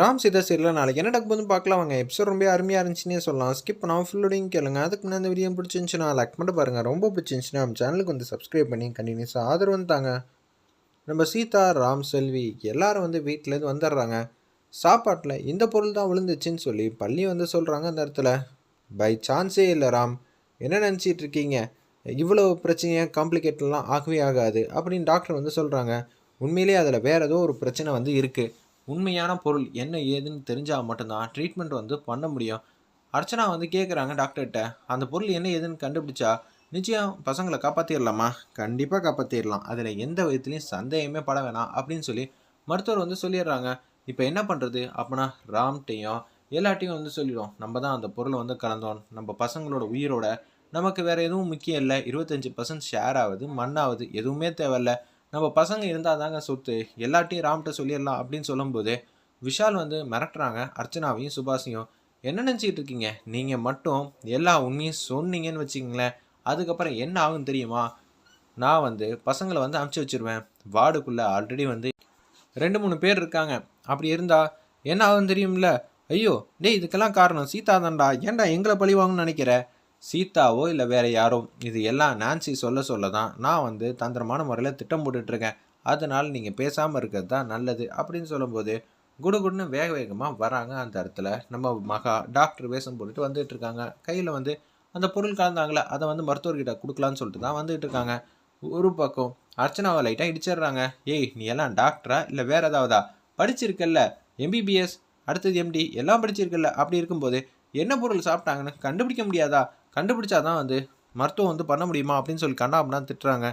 Ram Sita serial நாளைக்கு என்ன நடக்க போதும் பார்க்கலாம். வாங்க எபிசோட் ரொம்ப அருமையாக இருந்துச்சுன்னே சொல்லலாம். ஸ்கிப் பண்ணாமல் ஃபுல்லோடையும் கேளுங்க. அதுக்கு முன்னாடி இந்த வீடியோ பிடிச்சிருந்துச்சுன்னா லைக் மட்டும் பாருங்கள் ரொம்ப பிடிச்சிருந்துச்சுன்னா நம்ம சேனலுக்கு வந்து சப்ஸ்கிரைப் பண்ணி கண்டினியூஸாக ஆதரவு தாங்க. நம்ம சீதா ராம் செல்வி எல்லாரும் வந்து வீட்டிலேருந்து வந்துடுறாங்க. சாப்பாட்டில் இந்த பொருள் தான் விழுந்துச்சுன்னு சொல்லி பள்ளி வந்து சொல்கிறாங்க அந்த இடத்துல. பை சான்ஸே இல்லை ராம். என்ன நினச்சிட்டு இருக்கீங்க? இவ்வளோ பிரச்சனையாக காம்ப்ளிகேட்லாம் ஆகவே ஆகாது அப்படின்னு டாக்டர் வந்து சொல்கிறாங்க உண்மையிலேயே அதில் வேறு ஏதோ ஒரு பிரச்சனை வந்து இருக்குது உண்மையான பொருள் என்ன ஏதுன்னு தெரிஞ்சால் மட்டும்தான் ட்ரீட்மெண்ட் வந்து பண்ண முடியும். அர்ச்சனா வந்து கேட்குறாங்க டாக்டர்கிட்ட அந்த பொருள் என்ன ஏதுன்னு கண்டுபிடிச்சா நிச்சயம் பசங்களை காப்பாற்றிடலாமா கண்டிப்பாக காப்பாற்றிடலாம் அதில் எந்த விதத்துலையும் சந்தேகமே பட வேணாம் அப்படின்னு சொல்லி மருத்துவர் வந்து சொல்லிடுறாங்க. இப்போ என்ன பண்ணுறது அப்படின்னா ராம்கிட்டையும் எல்லாட்டையும் வந்து சொல்லிடும் நம்ம தான் அந்த பொருளை வந்து கலந்தோம். நம்ம பசங்களோட உயிரோட நமக்கு வேறு எதுவும் முக்கியம் இல்லை. இருபத்தஞ்சி பர்சன்ட் ஷேர் ஆகுது மண்ணாவது எதுவுமே தேவையில்ல. நம்ம பசங்க இருந்தால் தாங்க சொத்து. எல்லாட்டையும் ராம்கிட்ட சொல்லிடலாம் அப்படின்னு சொல்லும்போது விஷால் வந்து மிரட்டுறாங்க அர்ச்சனாவையும் சுபாஷையும். என்ன நினச்சிக்கிட்டு இருக்கீங்க? நீங்கள் மட்டும் எல்லா உண்மையும் சொன்னீங்கன்னு வச்சுக்கிங்களேன். அதுக்கப்புறம் என்ன ஆகும் தெரியுமா? நான் வந்து பசங்களை வந்து அமுச்சு வச்சிருவேன். வார்டுக்குள்ளே ஆல்ரெடி வந்து ரெண்டு மூணு பேர் இருக்காங்க. அப்படி இருந்தால் என்ன ஆகும் தெரியும்ல? ஐயோ டேய் இதுக்கெல்லாம் காரணம் சீதா தான்டா ஏன்டா எங்களை பழி வாங்கன்னு நினைக்கிற? சீதாவோ இல்லை வேற யாரோ இது எல்லாம் நான்சி சொல்ல சொல்ல தான் நான் வந்து தந்திரமான முறையில் திட்டம் போட்டுட்ருக்கேன். அதனால் நீங்கள் பேசாமல் இருக்கிறது தான் நல்லது அப்படின்னு சொல்லும்போது குடுகுடுன்னு வேக வேகமாக வராங்க அந்த இடத்துல. நம்ம மகா டாக்டர் வேஷம் போட்டுட்டு வந்துட்டு இருக்காங்க. கையில் வந்து அந்த பொருள் கலந்தாங்களே அதை வந்து மருத்துவர்கிட்ட கொடுக்கலான்னு சொல்லிட்டு தான் வந்துட்டு இருக்காங்க. ஒரு பக்கம் அர்ச்சனாவை லைட்டாக இடிச்சிடுறாங்க. ஏய் நீ எல்லாம் டாக்டரா இல்லை வேற ஏதாவதா? படிச்சிருக்கல்ல எம்பிபிஎஸ் அடுத்தது எம்டி எல்லாம் படிச்சிருக்கல்ல. அப்படி இருக்கும்போது என்ன பொருள் சாப்பிட்டாங்கன்னு கண்டுபிடிக்க முடியாதா? கண்டுபிடிச்சாதான் வந்து மருத்துவம் வந்து பண்ண முடியுமா அப்படின்னு சொல்லி கண்ணா அப்படின்னா திட்டுறாங்க.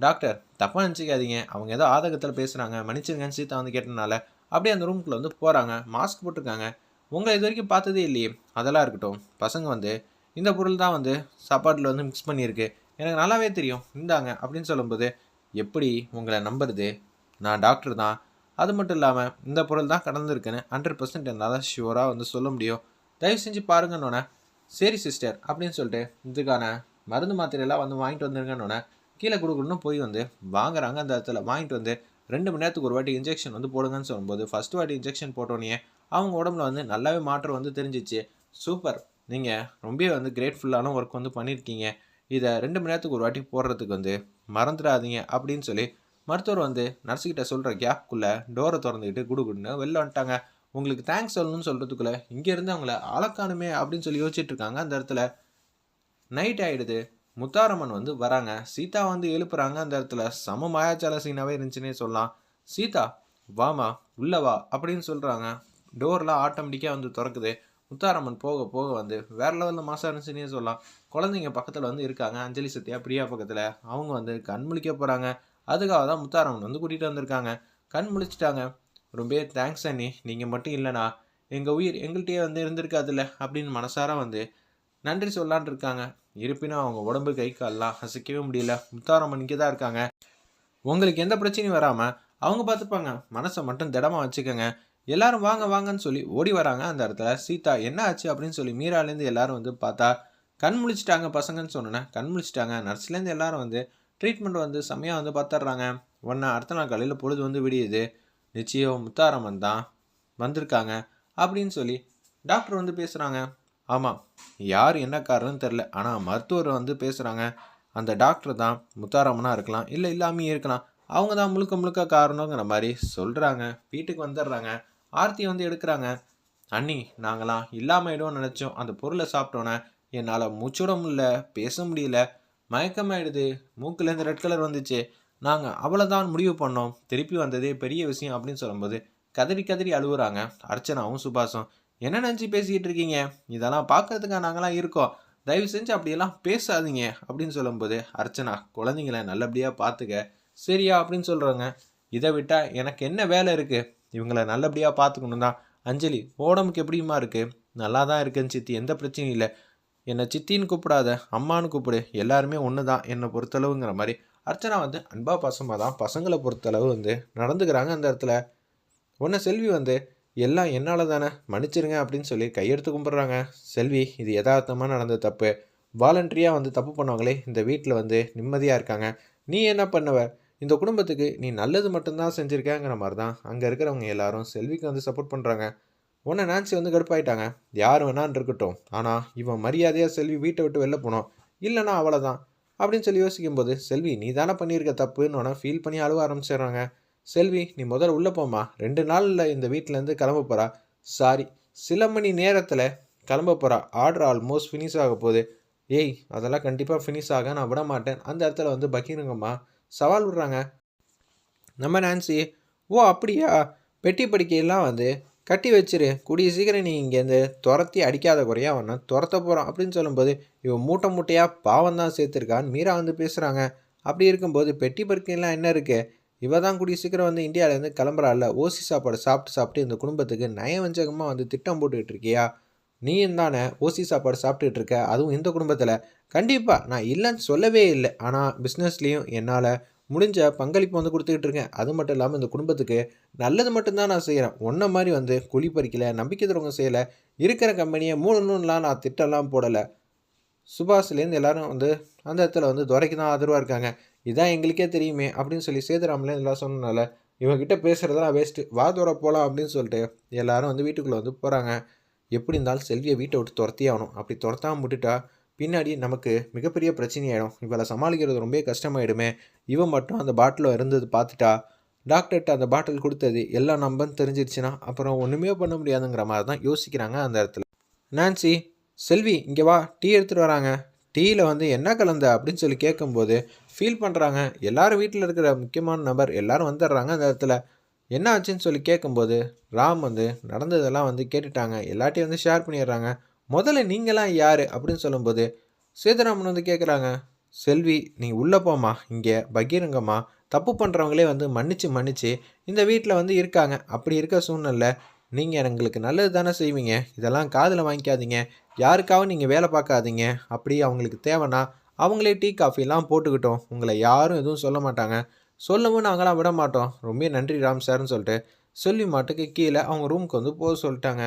டாக்டர் தப்பாக நினச்சிக்காதீங்க. அவங்க ஏதோ ஆதகத்தில் பேசுகிறாங்க மன்னிச்சிருங்கன்னு சீதா வந்து கேட்டனால அப்படியே அந்த ரூம்குள்ளே வந்து போகிறாங்க மாஸ்க் போட்டிருக்காங்க. உங்களை இது வரைக்கும் பார்த்ததே இல்லையே. அதெல்லாம் இருக்கட்டும். பசங்க வந்து இந்த பொருள் தான் வந்து சாப்பாட்டில் வந்து மிக்ஸ் பண்ணியிருக்கு. எனக்கு நல்லாவே தெரியும். இந்தாங்க அப்படின்னு சொல்லும்போது எப்படி உங்களை நம்புறது? நான் டாக்டர் தான். அது மட்டும் இல்லாமல் இந்த பொருள் தான் கடந்திருக்குன்னு ஹண்ட்ரட் பர்சன்ட் என்னால் ஷுவராக வந்து சொல்ல முடியும். தயவு செஞ்சு பாருங்கன்னொன்னே சரி சிஸ்டர் அப்படின்னு சொல்லிட்டு இதுக்கான மருந்து மாத்திரையெல்லாம் வந்து வாங்கிட்டு வந்துருங்கன்னொன்னே கீழே கொடுக்கணும்னு போய் வந்து வாங்குறாங்க. அந்த இடத்துல வாங்கிட்டு வந்து ரெண்டு மணி நேரத்துக்கு ஒரு வாட்டி இன்ஜெக்ஷன் வந்து போடுங்கன்னு சொல்லும்போது ஃபஸ்ட்டு வாட்டி இன்ஜெக்ஷன் போட்டோன்னே அவங்க உடம்புல வந்து நல்லாவே மாற்றம் வந்து தெரிஞ்சிச்சு. சூப்பர் நீங்கள் ரொம்பவே வந்து கிரேட்ஃபுல்லான ஒர்க் வந்து பண்ணியிருக்கீங்க இதை ரெண்டு மணி நேரத்துக்கு ஒரு வாட்டி போடுறதுக்கு வந்து மறந்துடாதீங்க அப்படின்னு சொல்லி மருத்துவர் வந்து நர்ஸுக்கிட்ட சொல்கிற கேப்குள்ளே டோரை திறந்துக்கிட்டு குடுகுடுன்னு வெளில வந்துட்டாங்க. உங்களுக்கு தேங்க்ஸ் சொல்லணும்னு சொல்கிறதுக்குள்ளே இங்கேருந்து அவங்கள அளக்கானுமே அப்படின்னு சொல்லி யோசிச்சுட்டு இருக்காங்க அந்த இடத்துல நைட் ஆகிடுது முத்தாரம்மன் வந்து வராங்க. சீதா வந்து எழுப்புறாங்க. அந்த இடத்துல சம மாயாச்சால சீனாவே இருந்துச்சுன்னே சொல்லலாம். சீதா வாமா உள்ளே வா அப்படின்னு சொல்கிறாங்க டோர்லாம் ஆட்டோமேட்டிக்காக வந்து திறக்குது. முத்தாரம்மன் போக போக வந்து வேற லெவலில் மாசம் இருந்துச்சுன்னே சொல்லலாம். குழந்தைங்க பக்கத்தில் வந்து இருக்காங்க. அஞ்சலி சத்யா பிரியா பக்கத்தில் அவங்க வந்து கண் முழிக்க போகிறாங்க அதுக்காக தான் முத்தாரம்மன் வந்து கூட்டிகிட்டு வந்திருக்காங்க. கண் முழிச்சிட்டாங்க. ரொம்ப தேங்க்ஸ் அண்ணி. நீங்கள் மட்டும் இல்லைனா எங்கள் உயிர் எங்கள்கிட்டயே வந்து இருந்திருக்காதுல்ல அப்படின்னு மனசார வந்து நன்றி சொல்லான் இருக்காங்க. இருப்பினும் அவங்க உடம்பு கை கால்லாம் அசைக்கவே முடியல. முத்தாரம்மன் இங்கே தான் இருக்காங்க. உங்களுக்கு எந்த பிரச்சனையும் வராமல் அவங்க பார்த்துப்பாங்க மனசை மட்டும் திடமாக வச்சுக்கோங்க. எல்லாரும் வாங்க வாங்கன்னு சொல்லி ஓடி வராங்க அந்த இடத்துல. சீதா என்ன ஆச்சு? அப்படின்னு சொல்லி மீராலேருந்து எல்லாரும் வந்து பார்த்தா கண் முழிச்சிட்டாங்க பசங்கன்னு சொன்னேன். கண் முழிச்சிட்டாங்க. நர்ஸ்லேருந்து எல்லாரும் வந்து ட்ரீட்மெண்ட் வந்து செம்மையாக வந்து பார்த்துட்றாங்க ஒன்றா அடுத்த நாள் காலையில் பொழுது வந்து விடியுது. நிச்சயம் முத்தாரம்மன் தான் வந்திருக்காங்க அப்படின்னு சொல்லி டாக்டர் வந்து பேசுகிறாங்க ஆமாம் யார் என்ன காரணம்னு தெரில ஆனால் மருத்துவர் வந்து பேசுகிறாங்க அந்த டாக்டர் தான் முத்தாரம்மனாக இருக்கலாம் இல்லை இல்லாமையே இருக்கலாம். அவங்க தான் முழுக்க முழுக்க காரணங்கிற மாதிரி சொல்கிறாங்க வீட்டுக்கு வந்துடுறாங்க. ஆர்த்தி வந்து எடுக்கிறாங்க. அண்ணி நாங்களாம் இல்லாமல் இடம் நினச்சோம். அந்த பொருளை சாப்பிட்டோன்னே என்னால் மூச்சுட முடியல பேச முடியல. மயக்கமாயிடுது. மூக்குலேருந்து ரெட் கலர் வந்துச்சு. நாங்கள் அவ்வளோதான் முடிவு பண்ணோம். திருப்பி வந்ததே பெரிய விஷயம் அப்படின்னு சொல்லும்போது கதறி கதறி அழுகுறாங்க அர்ச்சனாவும் சுபாஷும் என்ன நினச்சி பேசிக்கிட்டு இருக்கீங்க? இதெல்லாம் பார்க்கறதுக்காக நாங்களாம் இருக்கோம். தயவு செஞ்சு அப்படியெல்லாம் பேசாதீங்க. அப்படின்னு சொல்லும்போது அர்ச்சனா குழந்தைங்கள நல்லபடியாக பார்த்துக்க சரியா? அப்படின்னு சொல்கிறாங்க இதை விட்டால் எனக்கு என்ன வேலை இருக்குது இவங்களை நல்லபடியாக பார்த்துக்கணும் தான் அஞ்சலி உடம்புக்கு எப்படியுமா இருக்குது நல்லா தான் இருக்குன்னு சித்தி எந்த பிரச்சனையும் இல்லை. என்னை சித்தின்னு கூப்பிடாத அம்மானு கூப்பிடு. எல்லாருமே ஒன்று தான் என்னை பொறுத்தளவுங்கிற மாதிரி அர்ச்சனா வந்து அன்பா பசமாக தான். பசங்களை பொறுத்தளவு வந்து நடந்துக்கிறாங்க அந்த இடத்துல. ஒன்று செல்வி வந்து எல்லாம் என்னால் தானே மன்னிச்சிருங்க அப்படின்னு சொல்லி கையெடுத்து கும்பிட்றாங்க. செல்வி இது யதார்த்தமாக நடந்த தப்பு. வாலண்டரியாக வந்து தப்பு பண்ணவங்களே இந்த வீட்டில் வந்து நிம்மதியாக இருக்காங்க. நீ என்ன பண்ணுவ? இந்த குடும்பத்துக்கு நீ நல்லது மட்டும்தான் செஞ்சுருக்கேங்கிற மாதிரி தான் அங்கே இருக்கிறவங்க எல்லாரும் செல்விக்கு வந்து சப்போர்ட் பண்ணுறாங்க உன்னை நான்சி வந்து கடுப்பாயிட்டாங்க. யார் வேணான்னு இருக்கட்டும். ஆனால் இவன் மரியாதையாக செல்வி வீட்டை விட்டு வெளில போனோம். இல்லைன்னா அவ்வளோதான் அப்படின்னு சொல்லி யோசிக்கும்போது செல்வி நீ தானே பண்ணியிருக்க தப்புன்னு உன ஃபீல் பண்ணி அழுவ ஆரம்பிச்சிடுறாங்க. செல்வி நீ முதல்ல உள்ளே போமா ரெண்டு நாளில் இந்த வீட்டிலேருந்து கிளம்ப போகிறா சாரி சில மணி நேரத்தில் கிளம்ப போகிறா ஆர்டர் ஆல்மோஸ்ட் ஃபினிஷ் ஆக போகுது. ஏய் அதெல்லாம் கண்டிப்பாக ஃபினிஷ் ஆக நான் விட மாட்டேன். அந்த இடத்துல வந்து பக்கீருங்கம்மா. சவால் விடுறாங்க. நம்ம நான்சி ஓ அப்படியா? பெட்டி படிக்கையெல்லாம் வந்து கட்டி வச்சிரு. கூடிய சீக்கிரம் நீ இங்கேருந்து துரத்தி அடிக்காத குறையா அவனை துரத்த போகிறான் அப்படின்னு சொல்லும்போது இவன் மூட்டை மூட்டையாக பாவம் தான் சேர்த்துருக்கான்னு மீரா வந்து பேசுகிறாங்க அப்படி இருக்கும்போது பெட்டி படுக்கையெல்லாம் என்ன இருக்குது இவ தான் கூடிய சீக்கிரம் வந்து இந்தியாவிலேருந்து கிளம்புறாள் ஓசி சாப்பாடு சாப்பிட்டு சாப்பிட்டு இந்த குடும்பத்துக்கு நயவஞ்சகமாக வந்து திட்டம் போட்டுக்கிட்டு இருக்கியா? நீயும் தானே ஓசி சாப்பாடு சாப்பிட்டுட்டு இருக்க. அதுவும் இந்த குடும்பத்தில். கண்டிப்பாக நான் இல்லைன்னு சொல்லவே இல்லை. ஆனால் பிஸ்னஸ்லேயும் என்னால் முடிஞ்ச பங்களிப்பு வந்து கொடுத்துக்கிட்டு இருக்கேன். அது மட்டும் இல்லாமல் இந்த குடும்பத்துக்கு நல்லது மட்டும்தான் நான் செய்கிறேன் ஒன்றை மாதிரி வந்து குழி பறிக்கல நம்பிக்கை தரவங்க செய்யலை இருக்கிற கம்பெனியை மூணுன்னுலாம் நான் திட்டம்லாம் போடலை. சுபாஷ்லேருந்து எல்லாரும் வந்து அந்த இடத்துல வந்து துரைக்கு தான் ஆதரவாக இருக்காங்க. இதான் எங்களுக்கே தெரியுமே அப்படின்னு சொல்லி சேதுராமலே எல்லாம் சொன்னனால இவங்ககிட்ட பேசுகிறதெல்லாம் வேஸ்ட்டு வா தூர போகலாம் அப்படின்னு சொல்லிட்டு எல்லாரும் வந்து வீட்டுக்குள்ளே வந்து போகிறாங்க எப்படி இருந்தாலும் செல்வியை வீட்டை விட்டு துரத்தி ஆகணும். அப்படி துரத்தாமல் விட்டுட்டா பின்னாடி நமக்கு மிகப்பெரிய பிரச்சனையாயிடும். இவளை சமாளிக்கிறது ரொம்ப கஷ்டமாயிடுமே. இவன் மட்டும் அந்த பாட்டிலில் இருந்தது பார்த்துட்டா டாக்டர்கிட்ட அந்த பாட்டில் கொடுத்தது எல்லாம் நம்பன்னு தெரிஞ்சிருச்சுன்னா அப்புறம் ஒன்றுமே பண்ண முடியாதுங்கிற மாதிரி தான் யோசிக்கிறாங்க அந்த இடத்துல. நான்சி செல்வி இங்கே வா டீ எடுத்துகிட்டு வராங்க. டீயில் வந்து என்ன கலந்த அப்படின்னு சொல்லி கேட்கும்போது ஃபீல் பண்ணுறாங்க எல்லாரும் வீட்டில் இருக்கிற முக்கியமான நபர் எல்லாரும் வந்துடுறாங்க அந்த இடத்துல. என்ன ஆச்சுன்னு சொல்லி கேட்கும்போது ராம் வந்து நடந்ததெல்லாம் வந்து கேட்டுட்டாங்க. எல்லாட்டையும் வந்து ஷேர் பண்ணிடுறாங்க. முதல்ல நீங்களாம் யார் அப்படின்னு சொல்லும்போது சேதுராமன் வந்து கேட்குறாங்க செல்வி நீ உள்ளே போம்மா இங்கே பகீரங்கம்மா. தப்பு பண்ணுறவங்களே வந்து மன்னிச்சு மன்னிச்சு இந்த வீட்டில் வந்து இருக்காங்க. அப்படி இருக்க சூழ்நிலை நீங்கள் எங்களுக்கு நல்லது தானே செய்வீங்க. இதெல்லாம் காதில் வாங்கிக்காதீங்க. யாருக்காகவும் நீங்கள் வேலை பார்க்காதீங்க. அப்படி அவங்களுக்கு தேவைன்னா அவங்களே டீ காஃபிலாம் போட்டுக்கிட்டோம். உங்களை யாரும் எதுவும் சொல்ல மாட்டாங்க. சொல்லவும் நாங்களாம் விட மாட்டோம். ரொம்ப நன்றி ராம் சார்னு சொல்லிட்டு சொல்லி மாட்டுக்கு கீழே அவங்க ரூமுக்கு வந்து போக சொல்லிட்டாங்க.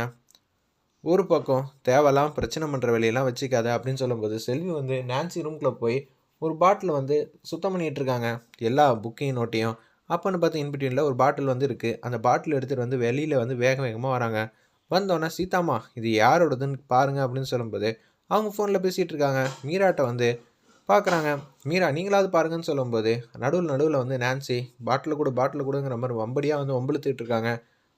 ஒரு பக்கம் தேவைலாம் பிரச்சனை பண்ணுற வேலையெல்லாம் வச்சுக்காத அப்படின்னு சொல்லும்போது செல்வி வந்து நான்சி ரூம்குள்ளே போய் ஒரு பாட்டில் வந்து சுத்தம் பண்ணிகிட்டு இருக்காங்க. எல்லா புக்கையும் நோட்டையும் அப்போன்னு பார்த்து இன்பிட்வீனில் ஒரு பாட்டில் வந்து இருக்குது அந்த பாட்டில் எடுத்துகிட்டு வந்து வெளியில் வந்து வேக வேகமாக வராங்க. வந்தோடனே சீதாமா இது யாரோடதுன்னு பாருங்கள் அப்படின்னு சொல்லும்போது அவங்க ஃபோனில் பேசிகிட்டு இருக்காங்க. மீராட்ட வந்து பார்க்குறாங்க மீரா நீங்களாவது பாருங்கன்னு சொல்லும்போது நடுவில் நடுவில் வந்து நான்சி பாட்டில் கூட பாட்டில் கூடங்கிற மாதிரி வம்படியாக வந்து வம்பிழுத்துட்டு இருக்காங்க.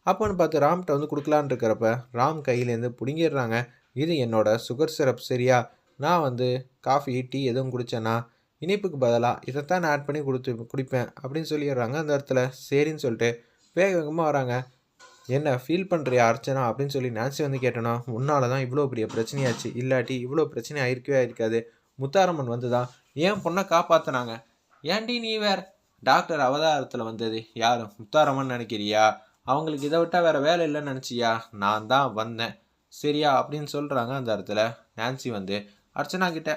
அப்போன்னு பார்த்து ராம்கிட்ட வந்து கொடுக்கலான்னு இருக்கிறப்ப ராம் கையிலேருந்து பிடுங்கிடுறாங்க. இது என்னோட சுகர் சிரப் சரியா? நான் வந்து காஃபி டீ எதுவும் குடித்தேன்னா இனிப்புக்கு பதிலாக இதைத்தான் நான் ஆட் பண்ணி கொடுத்து குடிப்பேன் அப்படின்னு சொல்லிடுறாங்க. அந்த இடத்துல சரின்னு சொல்லிட்டு வேக வேகமாக வராங்க. என்ன ஃபீல் பண்ணுறியா அர்ச்சனா அப்படின்னு சொல்லி நான்சி வந்து கேட்டோன்னா உன்னால தான் இவ்வளோ பெரிய பிரச்சனையாச்சு. இல்லாட்டி இவ்வளோ பிரச்சனை ஆயிருக்கவே ஆயிருக்காது. முத்தாரம்மன் வந்து தான் ஏன் பொண்ணை காப்பாற்றினாங்க ஏன்டி நீ வேற? டாக்டர் அவதாரத்தில் வந்தது யார்? முத்தாரம்மன் நினைக்கிறியா? அவங்களுக்கு இதை விட்டால் வேறு வேலை இல்லைன்னு நினச்சியா? நான் தான் வந்தேன். சரியா? அப்படின்னு சொல்கிறாங்க அந்த இடத்துல. நான்சி வந்து அர்ச்சனா கிட்ட